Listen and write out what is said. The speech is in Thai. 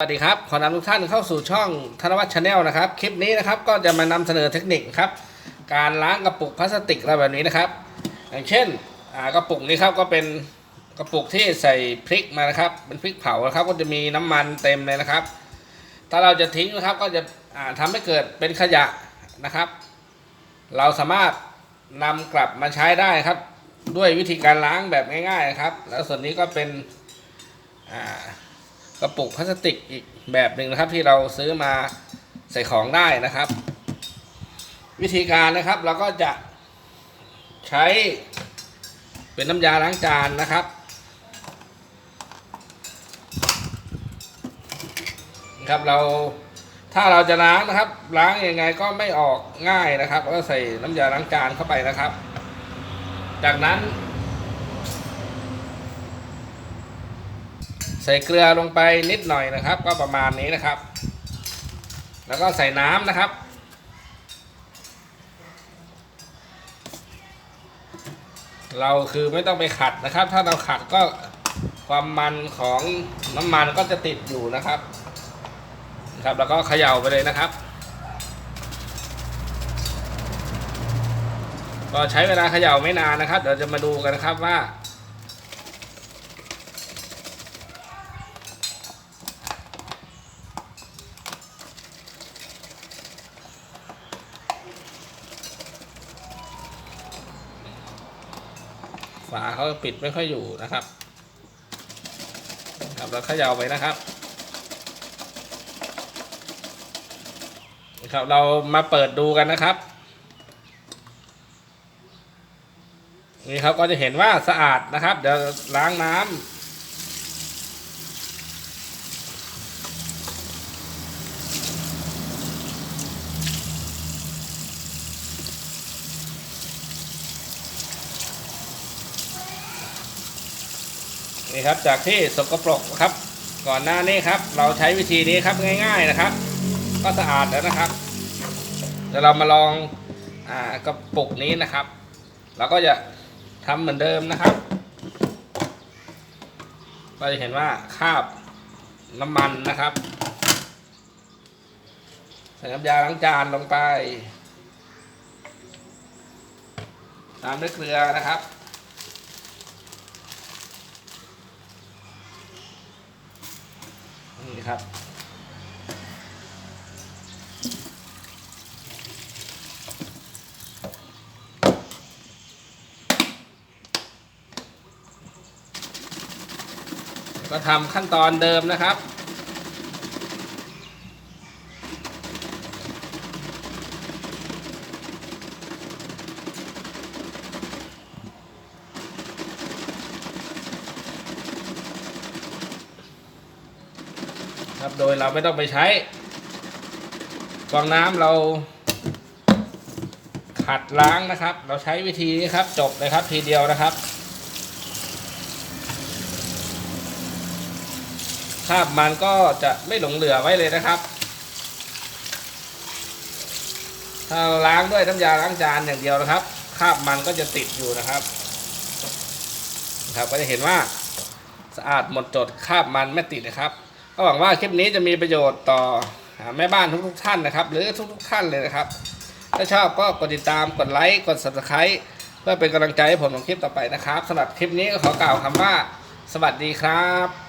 สวัสดีครับ ขอนำทุกท่านเข้าสู่ช่องธนวัฒน์ชาแนลนะครับ คลิปนี้นะครับก็จะมานำเสนอเทคนิคครับการล้างกระปุกพลาสติกอะไรแบบนี้นะครับ อย่างเช่นกระปุกนี้ครับก็เป็นกระปุกที่ใส่พริกมานะครับ เป็นพริกเผานะครับก็จะมีน้ำมันเต็มเลยนะครับ ถ้าเราจะทิ้งนะครับก็จะอ่าทำให้เกิดเป็นขยะนะครับ เราสามารถนำกลับมาใช้ได้ครับ ด้วยวิธีการล้างแบบง่ายๆนะครับ แล้วส่วนนี้ก็เป็นอ่า กระปุกพลาสติกอีกแบบหนึ่งนะครับ ที่เราซื้อมาใส่ของได้นะครับ วิธีการนะครับเราก็จะใช้เป็นน้ำยาล้างจานนะครับครับเราถ้าเราจะล้างนะครับ ล้างยังไงก็ไม่ออกง่ายนะครับก็ใส่น้ำยาล้างจานเข้าไปนะครับ จากนั้น ใส่เกลือลงไปนิดหน่อยนะครับ ก็ประมาณนี้นะครับ แล้วก็ใส่น้ำนะครับ เราคือไม่ต้องไปขัดนะครับ ถ้าเราขัดก็ความมันของน้ำมันก็จะติดอยู่นะครับนะครับ แล้วก็เขย่าไปเลยนะครับ ก็ใช้เวลาเขย่าไม่นานนะครับ เดี๋ยวจะมาดูกันนะครับว่า ฝาเขาปิดไม่ค่อยอยู่นะครับครับแล้วเขย่าไปนะครับครับเรามาเปิดดูกันนะครับ นี่ครับก็จะเห็นว่าสะอาดนะครับ เดี๋ยวล้างน้ำ นี่ครับจากที่สกปรกครับ ก่อนหน้านี้ครับ เราใช้วิธีนี้ครับง่าย ๆนะครับ ก็สะอาดแล้วนะครับเดี๋ยวเรามาลองอกระปุกนี้นะครับ เราก็จะทำเหมือนเดิมนะครับก็จะเห็นว่าคาบน้ำมันนะครับใส่น้ำยาล้างจานลงไปตามด้วยเกลือนะครับ นี่ครับก็ทำขั้นตอนเดิมนะครับ ครับ โดยเราไม่ต้องไปใช้ฟองน้ำเรา ขัดล้างนะครับ เราใช้วิธีนี้ครับ จบเลยครับทีเดียวนะครับคราบมันก็จะไม่หลงเหลือไว้เลยนะครับ ถ้าล้างด้วยน้ำยาล้างจานอย่างเดียวนะครับคราบมันก็จะติดอยู่นะครับนะครับ ก็จะเห็นว่าสะอาดหมดจดคราบมันไม่ติดนะครับ ก็หวังว่าคลิปนี้จะมีประโยชน์ต่อแม่บ้านทุกๆท่านนะครับ หรือทุกๆท่านเลยนะครับ ถ้าชอบก็กดติดตามกดไลค์กด subscribe เพื่อเป็นกำลังใจให้ผมของคลิปต่อไปนะครับสำหรับคลิปนี้ก็ขอกล่าวคำว่า สวัสดีครับ